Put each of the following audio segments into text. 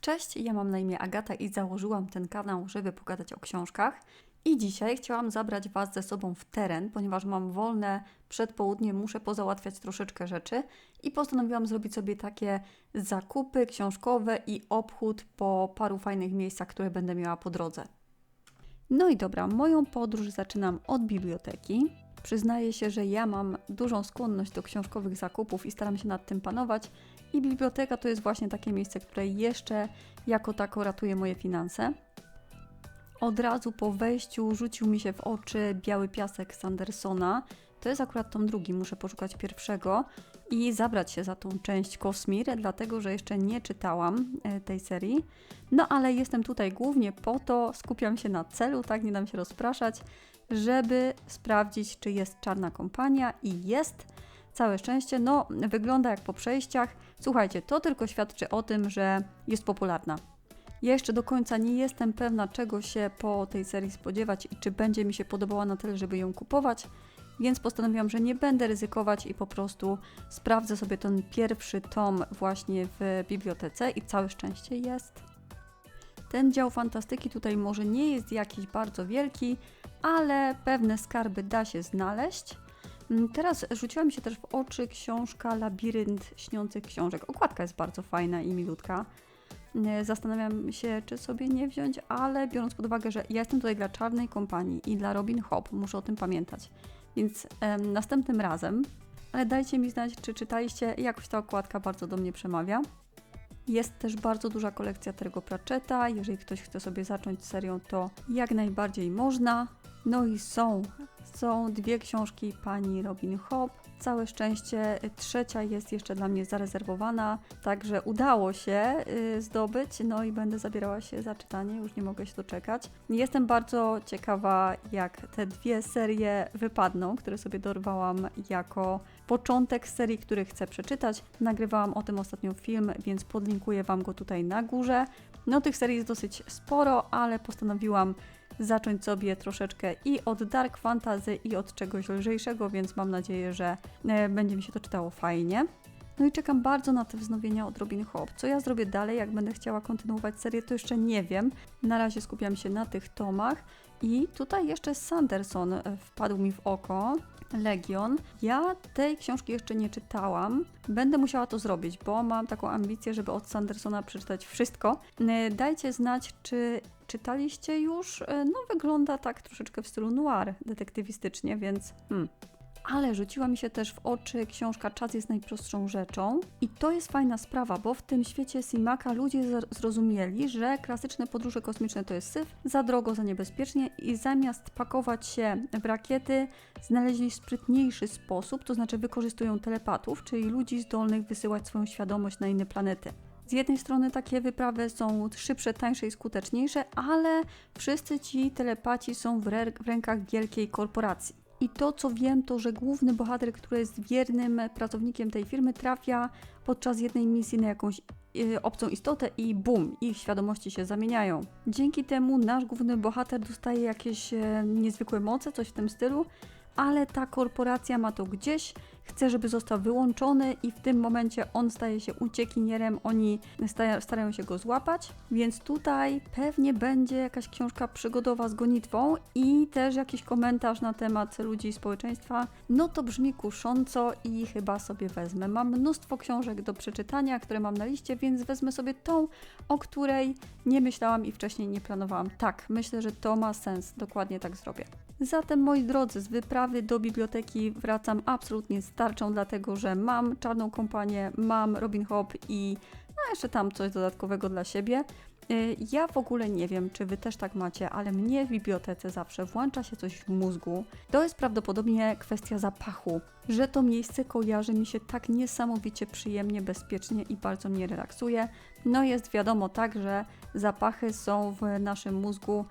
Cześć, ja mam na imię Agata i założyłam ten kanał, żeby pogadać o książkach. I dzisiaj chciałam zabrać Was ze sobą w teren, ponieważ mam wolne przedpołudnie, muszę pozałatwiać troszeczkę rzeczy i postanowiłam zrobić sobie takie zakupy książkowe i obchód po paru fajnych miejscach, które będę miała po drodze. No i dobra, moją podróż zaczynam od biblioteki. Przyznaję się, że ja mam dużą skłonność do książkowych zakupów i staram się nad tym panować. I biblioteka to jest właśnie takie miejsce, które jeszcze jako tako ratuje moje finanse. Od razu po wejściu rzucił mi się w oczy biały piasek Sandersona. To jest akurat tom drugi, muszę poszukać pierwszego i zabrać się za tą część Kosmir, dlatego że jeszcze nie czytałam e, tej serii. No ale jestem tutaj głównie po to, skupiam się na celu, tak, nie dam się rozpraszać, żeby sprawdzić, czy jest czarna kompania i jest. Całe szczęście, no wygląda jak po przejściach. Słuchajcie, to tylko świadczy o tym, że jest popularna. Ja jeszcze do końca nie jestem pewna, czego się po tej serii spodziewać i czy będzie mi się podobała na tyle, żeby ją kupować, więc postanowiłam, że nie będę ryzykować i po prostu sprawdzę sobie ten pierwszy tom właśnie w bibliotece i całe szczęście jest. Ten dział fantastyki tutaj może nie jest jakiś bardzo wielki, ale pewne skarby da się znaleźć. Mm, Teraz rzuciła mi się też w oczy książka Labirynt śniących książek. Okładka jest bardzo fajna i milutka. Nie, Zastanawiam się, czy sobie nie wziąć, ale biorąc pod uwagę, że ja jestem tutaj dla czarnej kompanii i dla Robin Hood, muszę o tym pamiętać. Więc em, następnym razem, ale dajcie mi znać, czy czytaliście, jakoś ta okładka bardzo do mnie przemawia. Jest też bardzo duża kolekcja Tergo Pratchetta. Jeżeli ktoś chce sobie zacząć serią, to jak najbardziej można. No i są, są dwie książki pani Robin Hobb. Całe szczęście y, trzecia jest jeszcze dla mnie zarezerwowana, także udało się y, zdobyć, no i będę zabierała się za czytanie, już nie mogę się doczekać. Jestem bardzo ciekawa, jak te dwie serie wypadną, które sobie dorwałam jako początek serii, który chcę przeczytać. Nagrywałam o tym ostatnio film, więc podlinkuję Wam go tutaj na górze. No tych serii jest dosyć sporo, ale postanowiłam zacząć sobie troszeczkę i od dark fantasy i od czegoś lżejszego, więc mam nadzieję, że e, będzie mi się to czytało fajnie. No i czekam bardzo na te wznowienia od Robin. Co ja zrobię dalej, jak będę chciała kontynuować serię, to jeszcze nie wiem. Na razie skupiam się na tych tomach. I tutaj jeszcze Sanderson e, wpadł mi w oko. Legion. Ja tej książki jeszcze nie czytałam. Będę musiała to zrobić, bo mam taką ambicję, żeby od Sandersona przeczytać wszystko. E, Dajcie znać, czy czytaliście już. E, No, wygląda tak troszeczkę w stylu noir, detektywistycznie, więc. Hmm. Ale rzuciła mi się też w oczy książka Czas jest najprostszą rzeczą. I to jest fajna sprawa, bo w tym świecie Simaka ludzie zr- zrozumieli, że klasyczne podróże kosmiczne to jest syf, za drogo, za niebezpiecznie i zamiast pakować się w rakiety, znaleźli sprytniejszy sposób, to znaczy wykorzystują telepatów, czyli ludzi zdolnych wysyłać swoją świadomość na inne planety. Z jednej strony takie wyprawy są szybsze, tańsze i skuteczniejsze, ale wszyscy ci telepaci są w, w rękach wielkiej korporacji. I to, co wiem, to, że główny bohater, który jest wiernym pracownikiem tej firmy, trafia podczas jednej misji na jakąś y, obcą istotę i bum, ich świadomości się zamieniają. Dzięki temu nasz główny bohater dostaje jakieś e, niezwykłe moce, coś w tym stylu, ale ta korporacja ma to gdzieś, chce, żeby został wyłączony i w tym momencie on staje się uciekinierem, oni sta- starają się go złapać, więc tutaj pewnie będzie jakaś książka przygodowa z gonitwą i też jakiś komentarz na temat ludzi i społeczeństwa. No to brzmi kusząco i chyba sobie wezmę. Mam mnóstwo książek do przeczytania, które mam na liście, więc wezmę sobie tą, o której nie myślałam i wcześniej nie planowałam. Tak, myślę, że to ma sens, dokładnie tak zrobię. Zatem, moi drodzy, z wyprawy do biblioteki wracam absolutnie z tarczą, dlatego że mam czarną kompanię, mam Robin Hood i no jeszcze tam coś dodatkowego dla siebie. Y, Ja w ogóle nie wiem, czy wy też tak macie, ale mnie w bibliotece zawsze włącza się coś w mózgu. To jest prawdopodobnie kwestia zapachu, że to miejsce kojarzy mi się tak niesamowicie przyjemnie, bezpiecznie i bardzo mnie relaksuje. No jest wiadomo tak, że zapachy są w naszym mózgu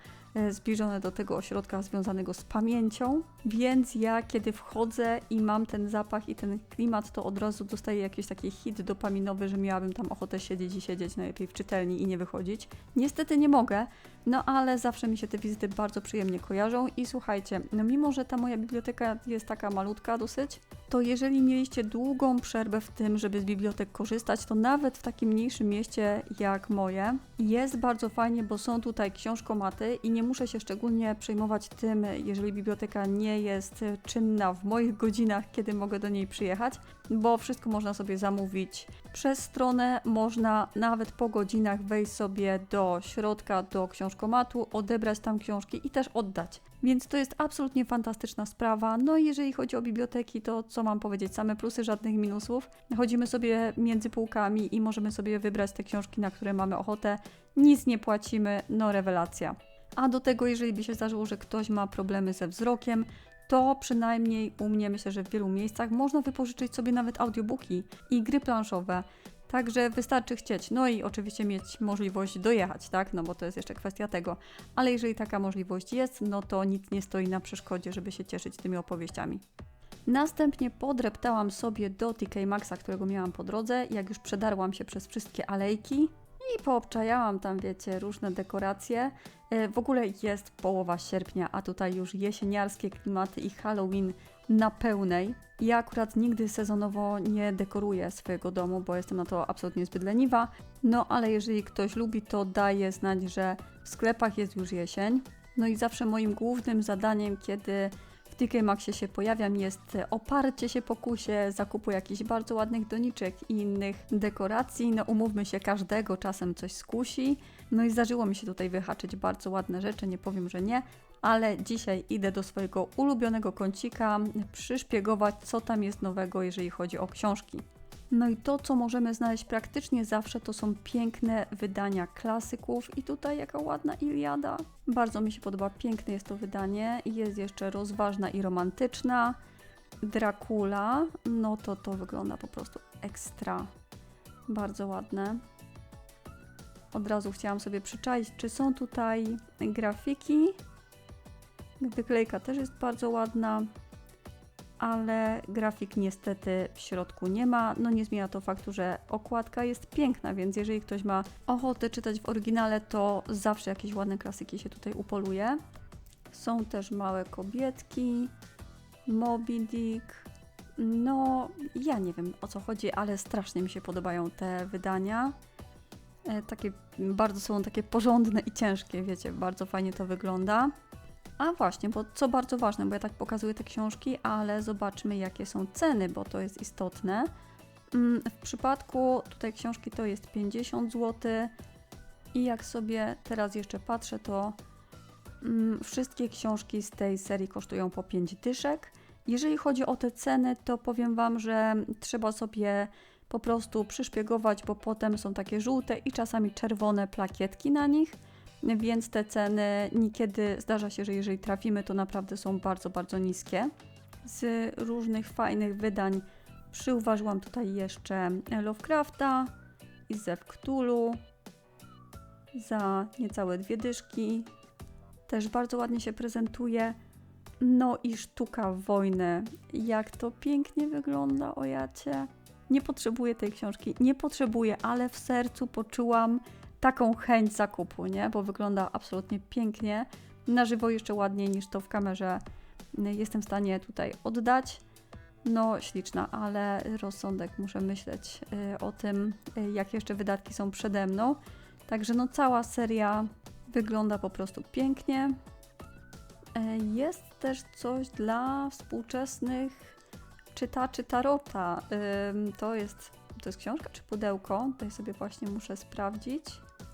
zbliżone do tego ośrodka związanego z pamięcią, więc ja kiedy wchodzę i mam ten zapach i ten klimat, to od razu dostaję jakiś taki hit dopaminowy, że miałabym tam ochotę siedzieć i siedzieć najlepiej w czytelni i nie wychodzić. Niestety nie mogę, no ale zawsze mi się te wizyty bardzo przyjemnie kojarzą i słuchajcie, no mimo, że ta moja biblioteka jest taka malutka dosyć, to jeżeli mieliście długą przerwę w tym, żeby z bibliotek korzystać, to nawet w takim mniejszym mieście jak moje jest bardzo fajnie, bo są tutaj książkomaty i nie muszę się szczególnie przejmować tym, jeżeli biblioteka nie jest czynna w moich godzinach, kiedy mogę do niej przyjechać, bo wszystko można sobie zamówić przez stronę, można nawet po godzinach wejść sobie do środka, do książkomatu, odebrać tam książki i też oddać. Więc to jest absolutnie fantastyczna sprawa. No i jeżeli chodzi o biblioteki, to co mam powiedzieć? Same plusy, żadnych minusów. Chodzimy sobie między półkami i możemy sobie wybrać te książki, na które mamy ochotę. Nic nie płacimy, no rewelacja. A do tego, jeżeli by się zdarzyło, że ktoś ma problemy ze wzrokiem, to przynajmniej u mnie, myślę, że w wielu miejscach można wypożyczyć sobie nawet audiobooki i gry planszowe. Także wystarczy chcieć. No i oczywiście mieć możliwość dojechać, tak? No bo to jest jeszcze kwestia tego. Ale jeżeli taka możliwość jest, no to nic nie stoi na przeszkodzie, żeby się cieszyć tymi opowieściami. Następnie podreptałam sobie do TK Maxa, którego miałam po drodze, jak już przedarłam się przez wszystkie alejki i poobczajałam tam, wiecie, różne dekoracje. E, W ogóle jest połowa sierpnia, a tutaj już jesieniarskie klimaty i Halloween na pełnej. Ja akurat nigdy sezonowo nie dekoruję swojego domu, bo jestem na to absolutnie zbyt leniwa. No ale jeżeli ktoś lubi, to daje znać, że w sklepach jest już jesień. No i zawsze moim głównym zadaniem, kiedy TK Maxie się pojawiam, jest oparcie się pokusie zakupu jakichś bardzo ładnych doniczek i innych dekoracji. No umówmy się, każdego czasem coś skusi. No i zdarzyło mi się tutaj wyhaczyć bardzo ładne rzeczy, nie powiem, że nie, ale dzisiaj idę do swojego ulubionego kącika przyszpiegować, co tam jest nowego, jeżeli chodzi o książki. No i to, co możemy znaleźć praktycznie zawsze, to są piękne wydania klasyków. I tutaj jaka ładna Iliada. Bardzo mi się podoba, piękne jest to wydanie. Jest jeszcze rozważna i romantyczna. Dracula, no to to wygląda po prostu ekstra. Bardzo ładne. Od razu chciałam sobie przyczaić, czy są tutaj grafiki. Wyklejka też jest bardzo ładna ale grafik niestety w środku nie ma. No nie zmienia to faktu, że okładka jest piękna, więc jeżeli ktoś ma ochotę czytać w oryginale, to zawsze jakieś ładne klasyki się tutaj upoluje. Są też małe kobietki, Moby Dick. No, ja nie wiem o co chodzi, ale strasznie mi się podobają te wydania. E, Takie bardzo są takie porządne i ciężkie, wiecie, bardzo fajnie to wygląda. A właśnie, bo co bardzo ważne, bo ja tak pokazuję te książki, ale zobaczmy jakie są ceny, bo to jest istotne. Mm, W przypadku tutaj książki to jest 50 zł i jak sobie teraz jeszcze patrzę, to mm, wszystkie książki z tej serii kosztują po 5 dyszek. Jeżeli chodzi o te ceny, to powiem Wam, że trzeba sobie po prostu przyszpiegować, bo potem są takie żółte i czasami czerwone plakietki na nich więc te ceny niekiedy zdarza się, że jeżeli trafimy, to naprawdę są bardzo, bardzo niskie. Z różnych fajnych wydań przyuważyłam tutaj jeszcze Lovecrafta i Zew Cthulhu za niecałe dwie dyszki. Też bardzo ładnie się prezentuje. No i sztuka wojny. Jak to pięknie wygląda, ojacie. Nie potrzebuję tej książki, nie potrzebuję, ale w sercu poczułam taką chęć zakupu, nie? Bo wygląda absolutnie pięknie. Na żywo jeszcze ładniej niż to w kamerze jestem w stanie tutaj oddać. No, śliczna, ale rozsądek, muszę myśleć y, o tym, y, jakie jeszcze wydatki są przede mną. Także no, cała seria wygląda po prostu pięknie. Y, Jest też coś dla współczesnych czytaczy tarota. To jest, to jest książka czy pudełko? Tutaj sobie właśnie muszę sprawdzić.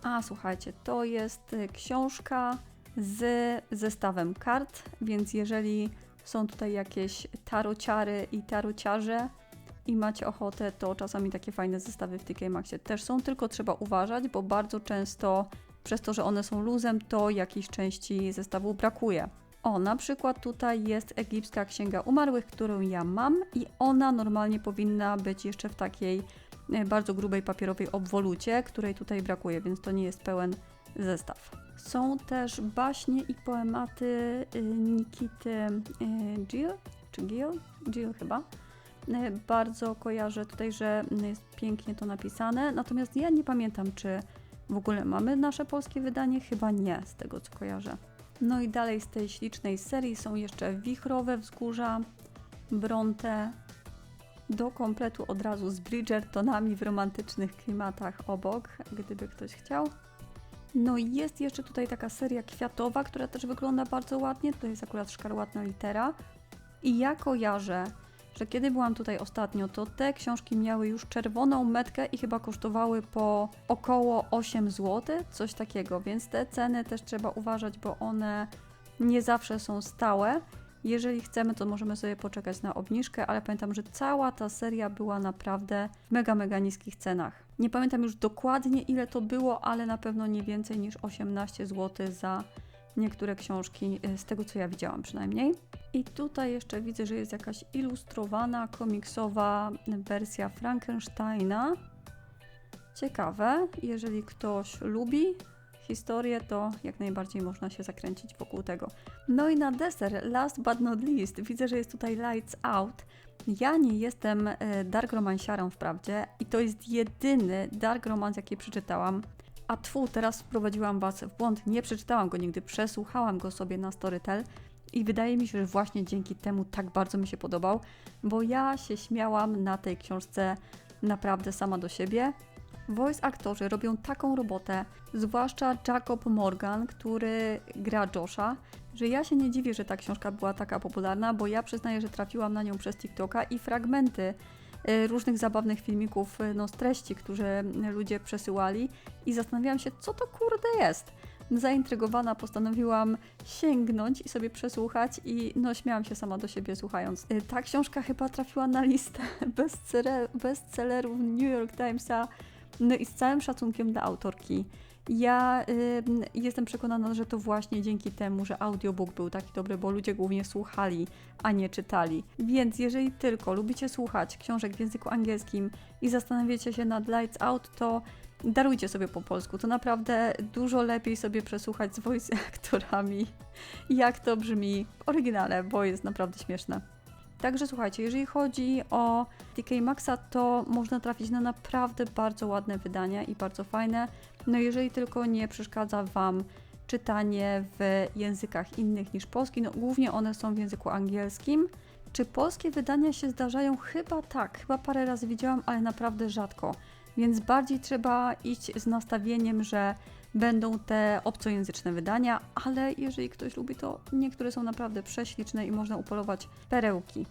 A słuchajcie, to jest y, książka z zestawem kart, więc jeżeli są tutaj jakieś tarociary i tarociarze i macie ochotę, to czasami takie fajne zestawy w TK Maxie też są, tylko trzeba uważać, bo bardzo często przez to, że one są luzem, to jakiejś części zestawu brakuje. O, na przykład tutaj jest egipska księga umarłych, którą ja mam i ona normalnie powinna być jeszcze w takiej bardzo grubej papierowej obwolucie, której tutaj brakuje, więc to nie jest pełen zestaw. Są też baśnie i poematy y, Nikity Gill, czy Gill? Gill chyba. Bardzo kojarzę tutaj, że jest pięknie to napisane, natomiast ja nie pamiętam, czy w ogóle mamy nasze polskie wydanie. Chyba nie, z tego co kojarzę. No i dalej z tej ślicznej serii są jeszcze Wichrowe Wzgórza, Bronte, do kompletu od razu z Bridgertonami w romantycznych klimatach obok, gdyby ktoś chciał. No i jest jeszcze tutaj taka seria kwiatowa, która też wygląda bardzo ładnie. To jest akurat szkarłatna litera. I ja kojarzę, że kiedy byłam tutaj ostatnio, to te książki miały już czerwoną metkę i chyba kosztowały po około 8 zł, coś takiego, więc te ceny też trzeba uważać, bo one nie zawsze są stałe. Jeżeli chcemy, to możemy sobie poczekać na obniżkę, ale pamiętam, że cała ta seria była naprawdę w mega, mega niskich cenach. Nie pamiętam już dokładnie ile to było, ale na pewno nie więcej niż 18 zł za niektóre książki, y, z tego co ja widziałam przynajmniej. I tutaj jeszcze widzę, że jest jakaś ilustrowana, komiksowa wersja Frankensteina. Ciekawe, jeżeli ktoś lubi historię, to jak najbardziej można się zakręcić wokół tego. No i na deser, last but not least, widzę, że jest tutaj Lights Out. Ja nie jestem e, dark romansiarą wprawdzie i to jest jedyny dark romance, jaki przeczytałam. A tfu, teraz wprowadziłam Was w błąd. Nie przeczytałam go nigdy, przesłuchałam go sobie na Storytel i wydaje mi się, że właśnie dzięki temu tak bardzo mi się podobał, bo ja się śmiałam na tej książce naprawdę sama do siebie. Voice aktorzy robią taką robotę, zwłaszcza Jacob Morgan, który gra Josha, że ja się nie dziwię, że ta książka była taka popularna, bo ja przyznaję, że trafiłam na nią przez TikToka i fragmenty y, różnych zabawnych filmików y, no, z treści, które ludzie przesyłali i zastanawiałam się, co to kurde jest. Zaintrygowana postanowiłam sięgnąć i sobie przesłuchać i no śmiałam się sama do siebie słuchając. Y, Ta książka chyba trafiła na listę bestseller- bestsellerów New York Timesa no i z całym szacunkiem dla autorki. Ja y, jestem przekonana, że to właśnie dzięki temu, że audiobook był taki dobry, bo ludzie głównie słuchali, a nie czytali. Więc jeżeli tylko lubicie słuchać książek w języku angielskim i zastanawiacie się nad Lights Out, to darujcie sobie po polsku. To naprawdę dużo lepiej sobie przesłuchać z voice aktorami, jak to brzmi w oryginale, bo jest naprawdę śmieszne. Także słuchajcie, jeżeli chodzi o TK Maxa, to można trafić na naprawdę bardzo ładne wydania i bardzo fajne. No jeżeli tylko nie przeszkadza Wam czytanie w językach innych niż polski, no głównie one są w języku angielskim. Czy polskie wydania się zdarzają? Chyba tak, chyba parę razy widziałam, ale naprawdę rzadko. Więc bardziej trzeba iść z nastawieniem, że będą te obcojęzyczne wydania, ale jeżeli ktoś lubi, to niektóre są naprawdę prześliczne i można upolować perełki.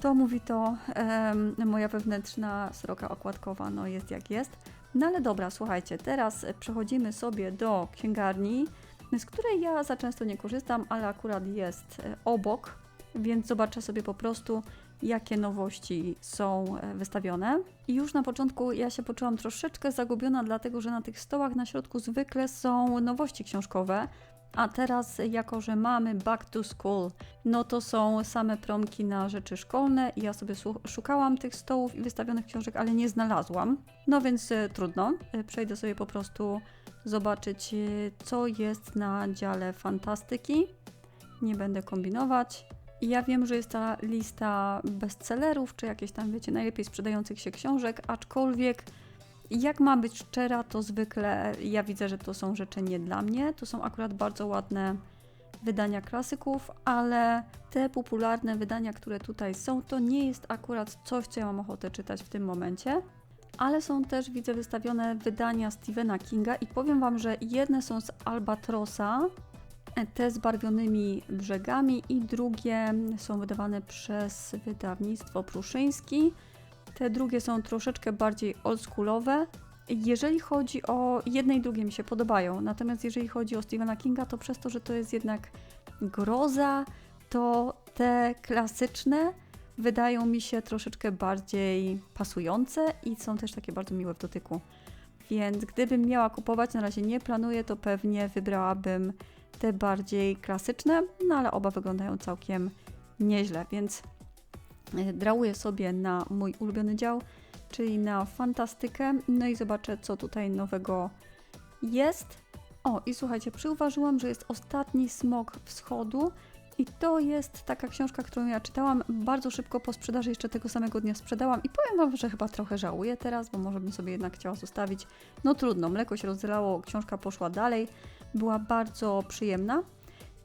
To mówi to em, moja wewnętrzna sroka okładkowa, no jest jak jest. No ale dobra, słuchajcie, teraz przechodzimy sobie do księgarni, z której ja za często nie korzystam, ale akurat jest e, obok, więc zobaczę sobie po prostu, jakie nowości są e, wystawione. I już na początku ja się poczułam troszeczkę zagubiona, dlatego że na tych stołach na środku zwykle są nowości książkowe. A teraz, jako że mamy back to school, no to są same promki na rzeczy szkolne i ja sobie szukałam tych stołów i wystawionych książek, ale nie znalazłam. No więc e, trudno, E, przejdę sobie po prostu zobaczyć, co jest na dziale fantastyki. Nie będę kombinować. I Ja wiem, że jest ta lista bestsellerów, czy jakieś tam, wiecie, najlepiej sprzedających się książek, aczkolwiek jak ma być szczera, to zwykle ja widzę, że to są rzeczy nie dla mnie. To są akurat bardzo ładne wydania klasyków, ale te popularne wydania, które tutaj są, to nie jest akurat coś, co ja mam ochotę czytać w tym momencie. Ale są też, widzę, wystawione wydania Stephena Kinga i powiem Wam, że jedne są z Albatrosa, te z barwionymi brzegami i drugie są wydawane przez wydawnictwo Pruszyński. Te drugie są troszeczkę bardziej oldschoolowe. Jeżeli chodzi o jedne i drugie mi się podobają, natomiast jeżeli chodzi o Stephena Kinga, to przez to, że to jest jednak groza, to te klasyczne wydają mi się troszeczkę bardziej pasujące i są też takie bardzo miłe w dotyku. Więc gdybym miała kupować, na razie nie planuję, to pewnie wybrałabym te bardziej klasyczne, no ale oba wyglądają całkiem nieźle, więc e, drałuję sobie na mój ulubiony dział, czyli na fantastykę, no i zobaczę, co tutaj nowego jest. O, i słuchajcie, przyuważyłam, że jest ostatni smok wschodu. I to jest taka książka, którą ja czytałam bardzo szybko po sprzedaży, jeszcze tego samego dnia sprzedałam. I powiem Wam, że chyba trochę żałuję teraz, bo może bym sobie jednak chciała zostawić. No trudno, mleko się rozlało, książka poszła dalej. Była bardzo przyjemna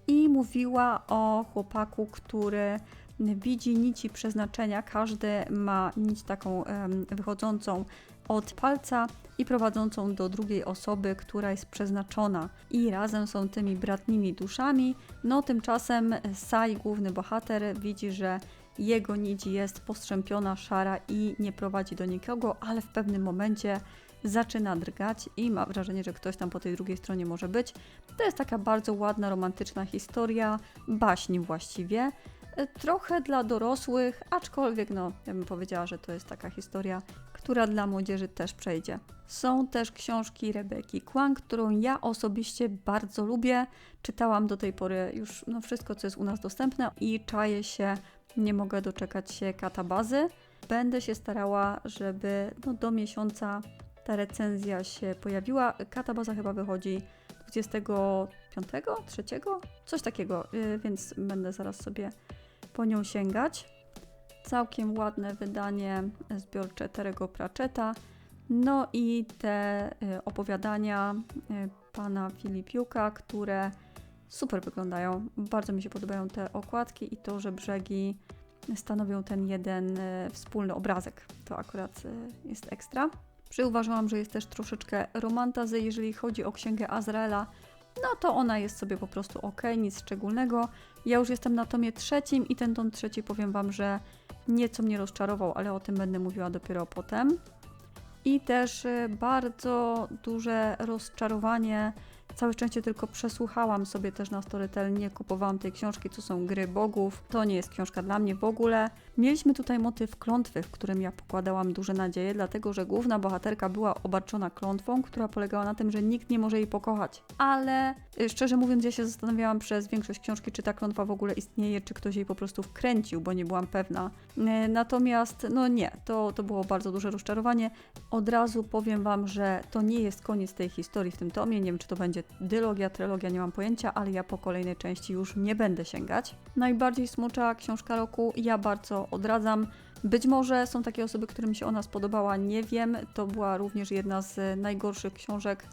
i mówiła o chłopaku, który widzi nici przeznaczenia. Każdy ma nić taką wychodzącą od palca i prowadzącą do drugiej osoby, która jest przeznaczona. I razem są tymi bratnimi duszami. No tymczasem Sai, główny bohater, widzi, że jego nić jest postrzępiona, szara i nie prowadzi do nikogo, ale w pewnym momencie zaczyna drgać i ma wrażenie, że ktoś tam po tej drugiej stronie może być. To jest taka bardzo ładna, romantyczna historia, baśń właściwie. E, Trochę dla dorosłych, aczkolwiek no, ja bym powiedziała, że to jest taka historia, która dla młodzieży też przejdzie. Są też książki Rebeki Kwan, którą ja osobiście bardzo lubię. Czytałam do tej pory już no, wszystko, co jest u nas dostępne i czaję się, nie mogę doczekać się katabazy. Będę się starała, żeby no, do miesiąca ta recenzja się pojawiła. Katabaza chyba wychodzi 25, 3, coś takiego, yy, więc będę zaraz sobie po nią sięgać. Całkiem ładne wydanie zbiorcze Terego Pratchetta. No i te y, opowiadania y, pana Filipiuka, które super wyglądają. Bardzo mi się podobają te okładki i to, że brzegi stanowią ten jeden y, wspólny obrazek. To akurat y, jest ekstra. Przyuważyłam, że jest też troszeczkę romantazy, jeżeli chodzi o księgę Azraela. No to ona jest sobie po prostu ok, nic szczególnego. Ja już jestem na tomie trzecim i ten tom trzeci powiem Wam, że nieco mnie rozczarował, ale o tym będę mówiła dopiero potem. I też y, bardzo duże rozczarowanie. Całe szczęście tylko przesłuchałam sobie też na Storytel, nie kupowałam tej książki, co są gry bogów. To nie jest książka dla mnie w ogóle. Mieliśmy tutaj motyw klątwy, w którym ja pokładałam duże nadzieje, dlatego że główna bohaterka była obarczona klątwą, która polegała na tym, że nikt nie może jej pokochać. Ale y, szczerze mówiąc, ja się zastanawiałam przez większość książki, czy ta klątwa w ogóle istnieje, czy ktoś jej po prostu wkręcił, bo nie byłam pewna. Y, Natomiast, no nie, to, to było bardzo duże rozczarowanie. Od razu powiem Wam, że to nie jest koniec tej historii w tym tomie. Nie wiem, czy to będzie dylogia, trylogia, nie mam pojęcia, ale ja po kolejnej części już nie będę sięgać. Najbardziej smutna książka roku, ja bardzo odradzam. Być może są takie osoby, którym się ona spodobała, nie wiem. To była również jedna z najgorszych książek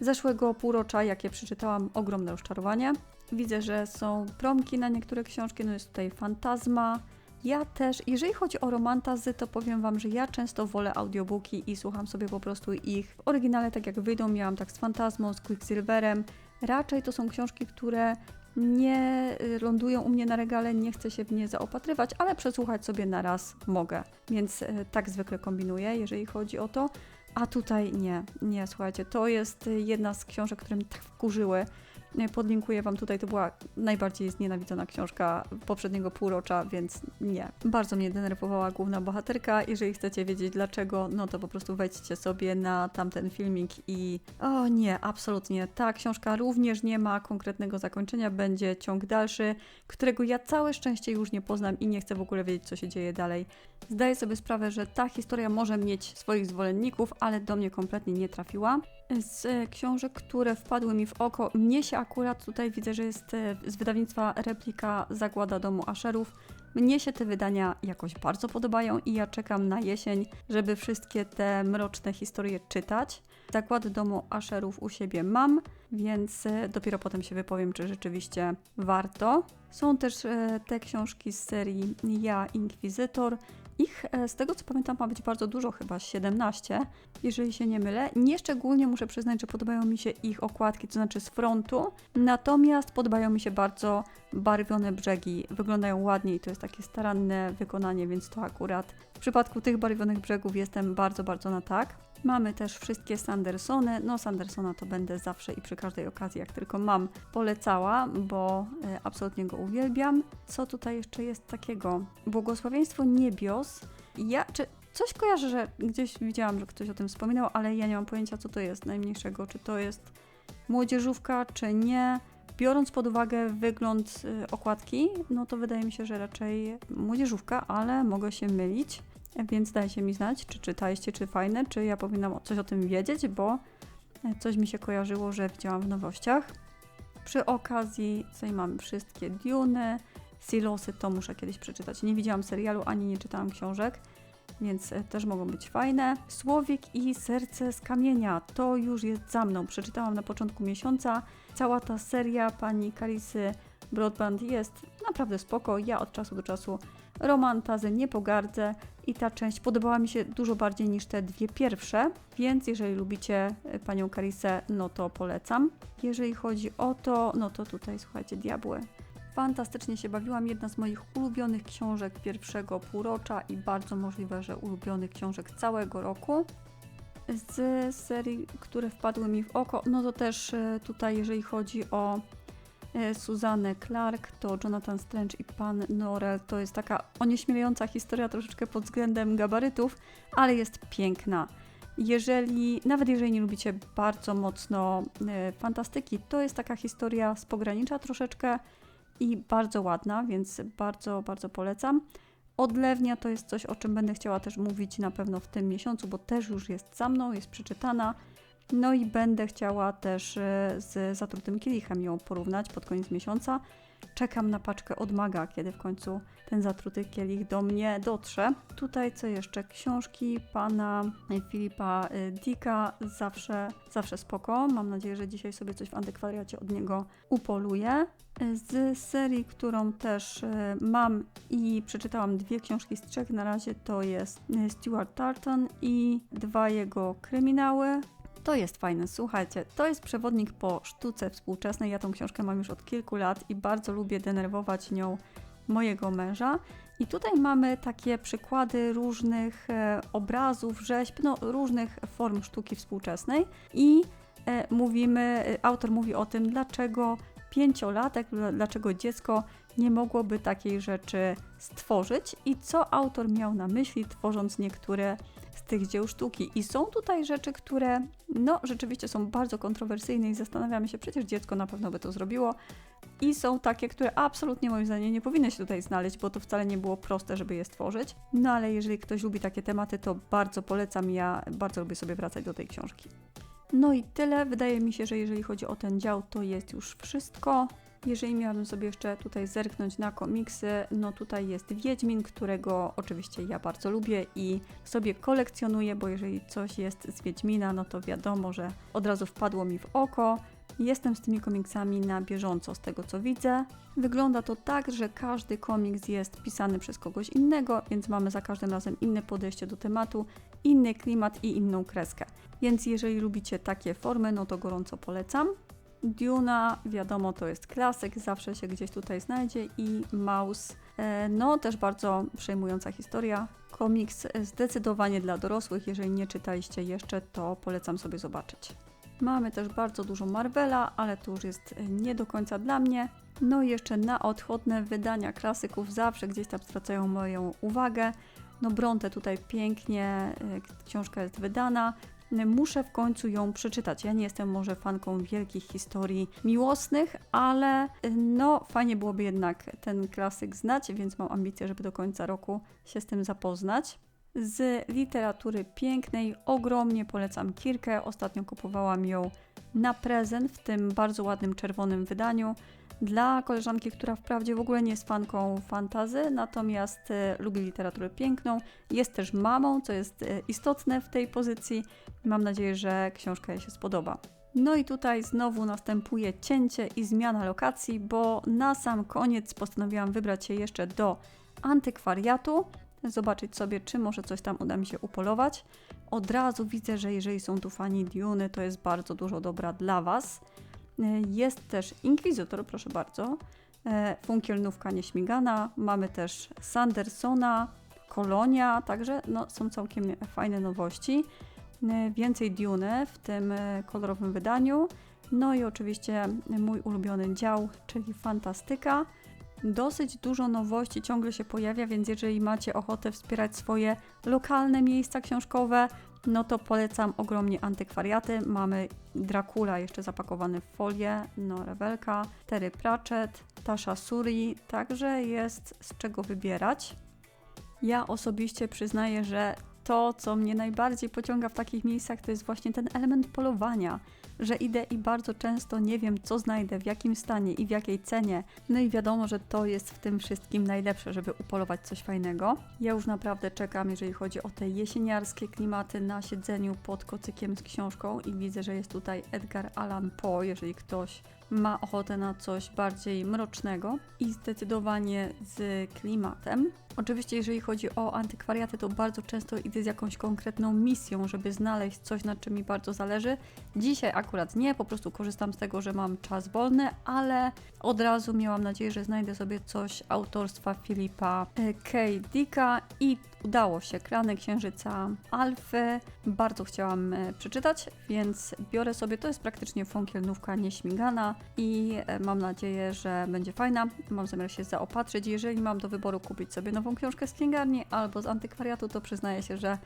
zeszłego półrocza, jakie przeczytałam. Ogromne rozczarowanie. Widzę, że są promki na niektóre książki, no jest tutaj Fantazma. Ja też, jeżeli chodzi o romantazy, to powiem Wam, że ja często wolę audiobooki i słucham sobie po prostu ich w oryginale, tak jak wyjdą. Miałam tak z Fantazmą, z Quicksilverem. Raczej to są książki, które nie y, lądują u mnie na regale, nie chcę się w nie zaopatrywać, ale przesłuchać sobie na raz mogę. Więc y, tak zwykle kombinuję, jeżeli chodzi o to. A tutaj nie, nie, słuchajcie, to jest y, jedna z książek, które mnie tak wkurzyły. Y, Podlinkuję Wam tutaj, to była najbardziej znienawidzona książka poprzedniego półrocza, więc nie. Bardzo mnie denerwowała główna bohaterka. Jeżeli chcecie wiedzieć dlaczego, no to po prostu wejdźcie sobie na tamten filmik i o nie, absolutnie. Ta książka również nie ma konkretnego zakończenia, będzie ciąg dalszy, którego ja całe szczęście już nie poznam i nie chcę w ogóle wiedzieć, co się dzieje dalej. Zdaję sobie sprawę, że ta historia może mieć swoich zwolenników, ale do mnie kompletnie nie trafiła. Z e, książek, które wpadły mi w oko, mnie się akurat tutaj widzę, że jest e, z wydawnictwa replika Zagłada Domu Asherów. Mnie się te wydania jakoś bardzo podobają i ja czekam na jesień, żeby wszystkie te mroczne historie czytać. Zakład Domu Asherów u siebie mam, więc e, dopiero potem się wypowiem, czy rzeczywiście warto. Są też te książki z serii Ja, Inkwizytor. Ich, e, z tego co pamiętam, ma być bardzo dużo, chyba 17, jeżeli się nie mylę. Nieszczególnie muszę przyznać, że podobają mi się ich okładki, to znaczy z frontu, natomiast podobają mi się bardzo barwione brzegi. Wyglądają ładnie i to jest takie staranne wykonanie, więc to akurat w przypadku tych barwionych brzegów jestem bardzo, bardzo na tak. Mamy też wszystkie Sandersony. No, Sandersona to będę zawsze i przy każdej okazji, jak tylko mam, polecała, bo e, absolutnie go uwielbiam. Co tutaj jeszcze jest takiego? Błogosławieństwo niebios. Ja, czy coś kojarzę, że gdzieś widziałam, że ktoś o tym wspominał, ale ja nie mam pojęcia, co to jest najmniejszego. Czy to jest młodzieżówka, czy nie. Biorąc pod uwagę wygląd y, okładki, no to wydaje mi się, że raczej młodzieżówka, ale mogę się mylić. Więc dajcie mi znać, czy czytaliście, czy fajne, czy ja powinnam coś o tym wiedzieć, bo E, Coś mi się kojarzyło, że widziałam w nowościach. Przy okazji tutaj mamy wszystkie Duny, Silosy to muszę kiedyś przeczytać. Nie widziałam serialu ani nie czytałam książek, więc e, też mogą być fajne. Słowik i Serce z kamienia to już jest za mną. Przeczytałam na początku miesiąca. Cała ta seria pani Karisy Broadband jest naprawdę spoko. Ja od czasu do czasu romantazy nie pogardzę i ta część podobała mi się dużo bardziej niż te dwie pierwsze, więc jeżeli lubicie e, panią Karisę, no to polecam. Jeżeli chodzi o to, no to tutaj słuchajcie, Diabły. Fantastycznie się bawiłam. Jedna z moich ulubionych książek pierwszego półrocza i bardzo możliwe, że ulubionych książek całego roku. Z serii, które wpadły mi w oko, no to też e, tutaj, jeżeli chodzi o e, Suzannę Clark, to Jonathan Strange i pan Norrell to jest taka onieśmielająca historia troszeczkę pod względem gabarytów, ale jest piękna. Jeżeli, nawet jeżeli nie lubicie bardzo mocno e, fantastyki, to jest taka historia z pogranicza troszeczkę i bardzo ładna, więc bardzo, bardzo polecam. Odlewnia to jest coś, o czym będę chciała też mówić na pewno w tym miesiącu, bo też już jest za mną, jest przeczytana. No i będę chciała też e, z Zatrutym Kielichem ją porównać pod koniec miesiąca. Czekam na paczkę od Maga, kiedy w końcu ten zatruty kielich do mnie dotrze. Tutaj co jeszcze? Książki pana Filipa y, Dicka, zawsze, zawsze spoko. Mam nadzieję, że dzisiaj sobie coś w antykwariacie od niego upoluję. Z serii, którą też mam i przeczytałam dwie książki z trzech na razie, to jest Stuart Tarton i dwa jego kryminały. To jest fajne, słuchajcie, to jest przewodnik po sztuce współczesnej. Ja tą książkę mam już od kilku lat i bardzo lubię denerwować nią mojego męża. I tutaj mamy takie przykłady różnych e, obrazów, rzeźb, no, różnych form sztuki współczesnej i e, mówimy, e, autor mówi o tym, dlaczego pięciolatek, dlaczego dziecko nie mogłoby takiej rzeczy stworzyć i co autor miał na myśli, tworząc niektóre z tych dzieł sztuki. I są tutaj rzeczy, które no rzeczywiście są bardzo kontrowersyjne i zastanawiamy się, przecież dziecko na pewno by to zrobiło. I są takie, które absolutnie moim zdaniem nie powinny się tutaj znaleźć, bo to wcale nie było proste, żeby je stworzyć. No ale jeżeli ktoś lubi takie tematy, to bardzo polecam. Ja bardzo lubię sobie wracać do tej książki. No i tyle. Wydaje mi się, że jeżeli chodzi o ten dział, to jest już wszystko. Jeżeli miałabym sobie jeszcze tutaj zerknąć na komiksy, no tutaj jest Wiedźmin, którego oczywiście ja bardzo lubię i sobie kolekcjonuję, bo jeżeli coś jest z Wiedźmina, no to wiadomo, że od razu wpadło mi w oko. Jestem z tymi komiksami na bieżąco, z tego co widzę. Wygląda to tak, że każdy komiks jest pisany przez kogoś innego, więc mamy za każdym razem inne podejście do tematu, inny klimat i inną kreskę. Więc jeżeli lubicie takie formy, no to gorąco polecam. Duna, wiadomo, to jest klasyk, zawsze się gdzieś tutaj znajdzie i Mouse, no też bardzo przejmująca historia. Komiks zdecydowanie dla dorosłych, jeżeli nie czytaliście jeszcze, to polecam sobie zobaczyć. Mamy też bardzo dużo Marvela, ale to już jest nie do końca dla mnie. No i jeszcze na odchodne wydania klasyków zawsze gdzieś tam zwracają moją uwagę. No Bronte tutaj pięknie, e, książka jest wydana. Muszę w końcu ją przeczytać. Ja nie jestem może fanką wielkich historii miłosnych, ale e, no fajnie byłoby jednak ten klasyk znać, więc mam ambicje, żeby do końca roku się z tym zapoznać. Z literatury pięknej ogromnie polecam Kirkę. Ostatnio kupowałam ją na prezent w tym bardzo ładnym czerwonym wydaniu dla koleżanki, która wprawdzie w ogóle nie jest fanką fantazy, natomiast e, lubi literaturę piękną. Jest też mamą, co jest e, istotne w tej pozycji. Mam nadzieję, że książka jej się spodoba. No i tutaj znowu następuje cięcie i zmiana lokacji, bo na sam koniec postanowiłam wybrać się jeszcze do antykwariatu, zobaczyć sobie, czy może coś tam uda mi się upolować. Od razu widzę, że jeżeli są tu fani Duny, to jest bardzo dużo dobra dla Was. E, Jest też Inkwizytor, proszę bardzo. E, Funkielnówka nieśmigana. Mamy też Sandersona, Kolonia, także no, są całkiem fajne nowości. E, Więcej Dune w tym kolorowym wydaniu. No i oczywiście mój ulubiony dział, czyli fantastyka. Dosyć dużo nowości ciągle się pojawia, więc jeżeli macie ochotę wspierać swoje lokalne miejsca książkowe, no to polecam ogromnie antykwariaty. Mamy Dracula jeszcze zapakowany w folię, no rewelka, Terry Pratchett, Tasha Suri, także jest z czego wybierać. Ja osobiście przyznaję, że to, co mnie najbardziej pociąga w takich miejscach, to jest właśnie ten element polowania, że idę i bardzo często nie wiem, co znajdę, w jakim stanie i w jakiej cenie. No i wiadomo, że to jest w tym wszystkim najlepsze, żeby upolować coś fajnego. Ja już naprawdę czekam, jeżeli chodzi o te jesieniarskie klimaty na siedzeniu pod kocykiem z książką i widzę, że jest tutaj Edgar Allan Poe, jeżeli ktoś ma ochotę na coś bardziej mrocznego i zdecydowanie z klimatem. Oczywiście, jeżeli chodzi o antykwariaty, to bardzo często idę z jakąś konkretną misją, żeby znaleźć coś, na czym mi bardzo zależy. Dzisiaj akurat nie, po prostu korzystam z tego, że mam czas wolny, ale od razu miałam nadzieję, że znajdę sobie coś autorstwa Filipa e, K. Dicka i udało się. Krany Księżyca Alfy. Bardzo chciałam e, przeczytać, więc biorę sobie, to jest praktycznie funkielnówka nieśmigana i e, mam nadzieję, że będzie fajna. Mam zamiar się zaopatrzyć. Jeżeli mam do wyboru kupić sobie nową książkę z księgarni albo z antykwariatu, to przyznaję się, że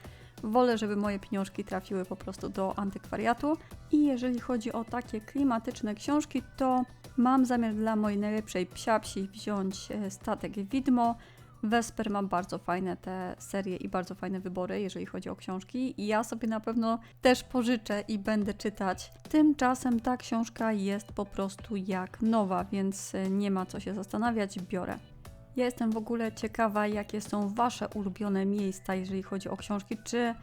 wolę, żeby moje pieniążki trafiły po prostu do antykwariatu. I jeżeli chodzi o takie klimatyczne książki, to mam zamiar dla mojej najlepszej psiapsi wziąć e, statek Widmo. Vesper ma bardzo fajne te serie i bardzo fajne wybory, jeżeli chodzi o książki. I ja sobie na pewno też pożyczę i będę czytać. Tymczasem ta książka jest po prostu jak nowa, więc e, nie ma co się zastanawiać, biorę. Ja jestem w ogóle ciekawa, jakie są Wasze ulubione miejsca, jeżeli chodzi o książki. Czy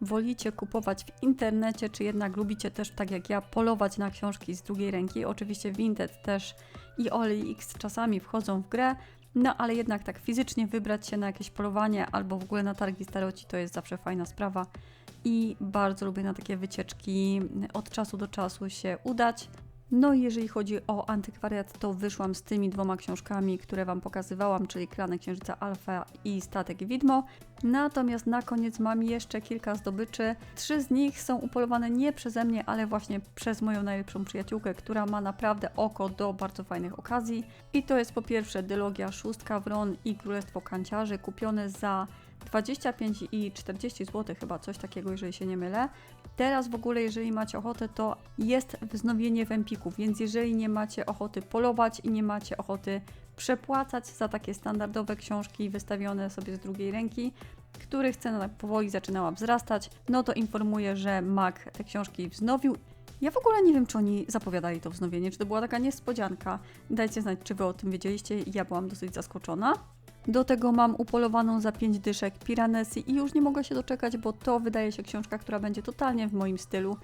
wolicie kupować w internecie, czy jednak lubicie też, tak jak ja, polować na książki z drugiej ręki? Oczywiście Vinted też i OLX czasami wchodzą w grę, no ale jednak tak fizycznie wybrać się na jakieś polowanie albo w ogóle na targi staroci to jest zawsze fajna sprawa. I bardzo lubię na takie wycieczki od czasu do czasu się udać. No i jeżeli chodzi o antykwariat, to wyszłam z tymi dwoma książkami, które Wam pokazywałam, czyli Klany Księżyca Alfa i Statek Widmo. Natomiast na koniec mam jeszcze kilka zdobyczy. Trzy z nich są upolowane nie przeze mnie, ale właśnie przez moją najlepszą przyjaciółkę, która ma naprawdę oko do bardzo fajnych okazji. I to jest po pierwsze Dylogia Szóstka Wron i Królestwo Kanciarzy, kupione za 25 i 40 zł, chyba coś takiego, jeżeli się nie mylę. Teraz w ogóle, jeżeli macie ochotę, to jest wznowienie w Empiku, więc jeżeli nie macie ochoty polować i nie macie ochoty przepłacać za takie standardowe książki wystawione sobie z drugiej ręki, których cena powoli zaczynała wzrastać, no to informuję, że Mac te książki wznowił ja w ogóle nie wiem, czy oni zapowiadali to wznowienie, czy to była taka niespodzianka. Dajcie znać, czy wy o tym wiedzieliście. Ja byłam dosyć zaskoczona. Do tego mam upolowaną za 5 dyszek Piranesi i już nie mogę się doczekać, bo to wydaje się książka, która będzie totalnie w moim stylu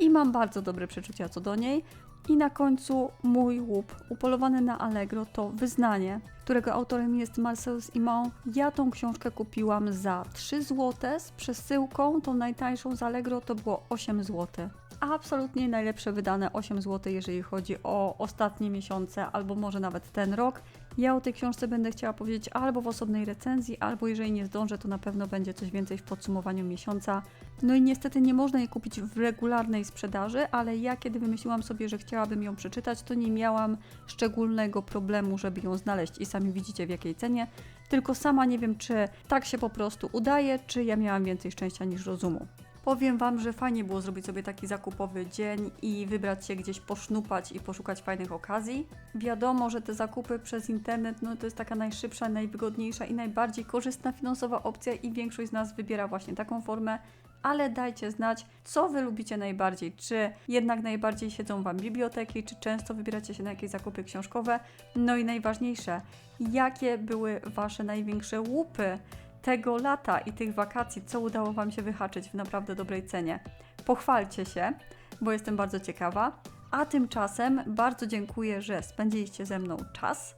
i mam bardzo dobre przeczucia co do niej. I na końcu mój łup, upolowany na Allegro, to Wyznanie, którego autorem jest Marcellus Imon. Ja tą książkę kupiłam za 3 zł z przesyłką, tą najtańszą z Allegro to było 8 zł. Absolutnie najlepsze wydane 8 zł, jeżeli chodzi o ostatnie miesiące, albo może nawet ten rok. Ja o tej książce będę chciała powiedzieć albo w osobnej recenzji, albo jeżeli nie zdążę, to na pewno będzie coś więcej w podsumowaniu miesiąca. No i niestety nie można jej kupić w regularnej sprzedaży, ale ja kiedy wymyśliłam sobie, że chciałabym ją przeczytać, to nie miałam szczególnego problemu, żeby ją znaleźć i sami widzicie w jakiej cenie. Tylko sama nie wiem, czy tak się po prostu udaje, czy ja miałam więcej szczęścia niż rozumu. Powiem Wam, że fajnie było zrobić sobie taki zakupowy dzień i wybrać się gdzieś posznupać i poszukać fajnych okazji. Wiadomo, że te zakupy przez internet no to jest taka najszybsza, najwygodniejsza i najbardziej korzystna finansowa opcja i większość z nas wybiera właśnie taką formę. Ale dajcie znać, co Wy lubicie najbardziej. Czy jednak najbardziej siedzą Wam biblioteki, czy często wybieracie się na jakieś zakupy książkowe. No i najważniejsze, jakie były Wasze największe łupy tego lata i tych wakacji, co udało Wam się wyhaczyć w naprawdę dobrej cenie. Pochwalcie się, bo jestem bardzo ciekawa. A tymczasem bardzo dziękuję, że spędziliście ze mną czas.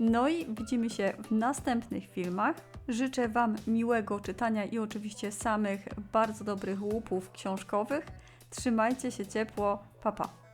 No i widzimy się w następnych filmach. Życzę Wam miłego czytania i oczywiście samych bardzo dobrych łupów książkowych. Trzymajcie się ciepło. Pa pa.